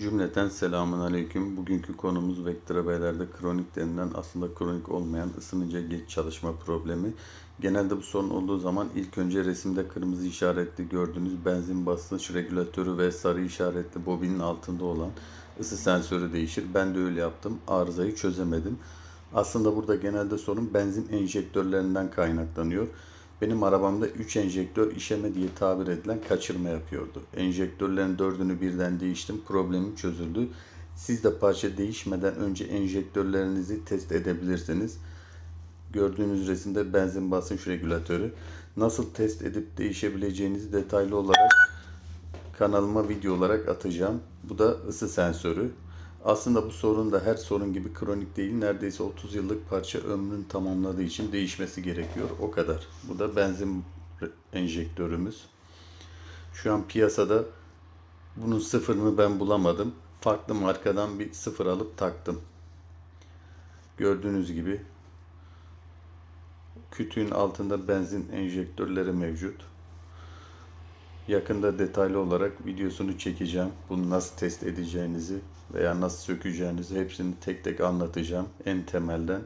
Cümleten selamun aleyküm. Bugünkü konumuz Vectrebe'lerde kronik denilen aslında kronik olmayan ısınınca geç çalışma problemi. Genelde bu sorun olduğu zaman ilk önce resimde kırmızı işaretli gördüğünüz benzin basınç regülatörü ve sarı işaretli bobinin altında olan ısı sensörü değişir. Ben de öyle yaptım. Arızayı çözemedim. Aslında burada genelde sorun benzin enjektörlerinden kaynaklanıyor. Benim arabamda 3 enjektör işeme diye tabir edilen kaçırma yapıyordu. Enjektörlerin dördünü birden değiştim. Problemim çözüldü. Siz de parça değişmeden önce enjektörlerinizi test edebilirsiniz. Gördüğünüz resimde benzin basınç regülatörü. Nasıl test edip değişebileceğinizi detaylı olarak kanalıma video olarak atacağım. Bu da ısı sensörü. Aslında bu sorun da her sorun gibi kronik değil. Neredeyse 30 yıllık parça ömrünü tamamladığı için değişmesi gerekiyor. O kadar. Bu da benzin enjektörümüz. Şu an piyasada bunun sıfırını ben bulamadım. Farklı markadan bir sıfır alıp taktım. Gördüğünüz gibi kütüğün altında benzin enjektörleri mevcut. Yakında detaylı olarak videosunu çekeceğim. Bunu nasıl test edeceğinizi veya nasıl sökeceğinizi hepsini tek tek anlatacağım en temelden.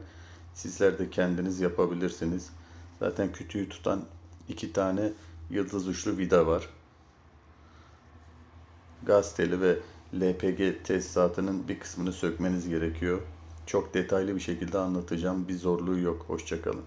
Sizler de kendiniz yapabilirsiniz. Zaten kütüğü tutan iki tane yıldız uçlu vida var. Gaz teli ve LPG tesisatının bir kısmını sökmeniz gerekiyor. Çok detaylı bir şekilde anlatacağım. Bir zorluğu yok. Hoşçakalın.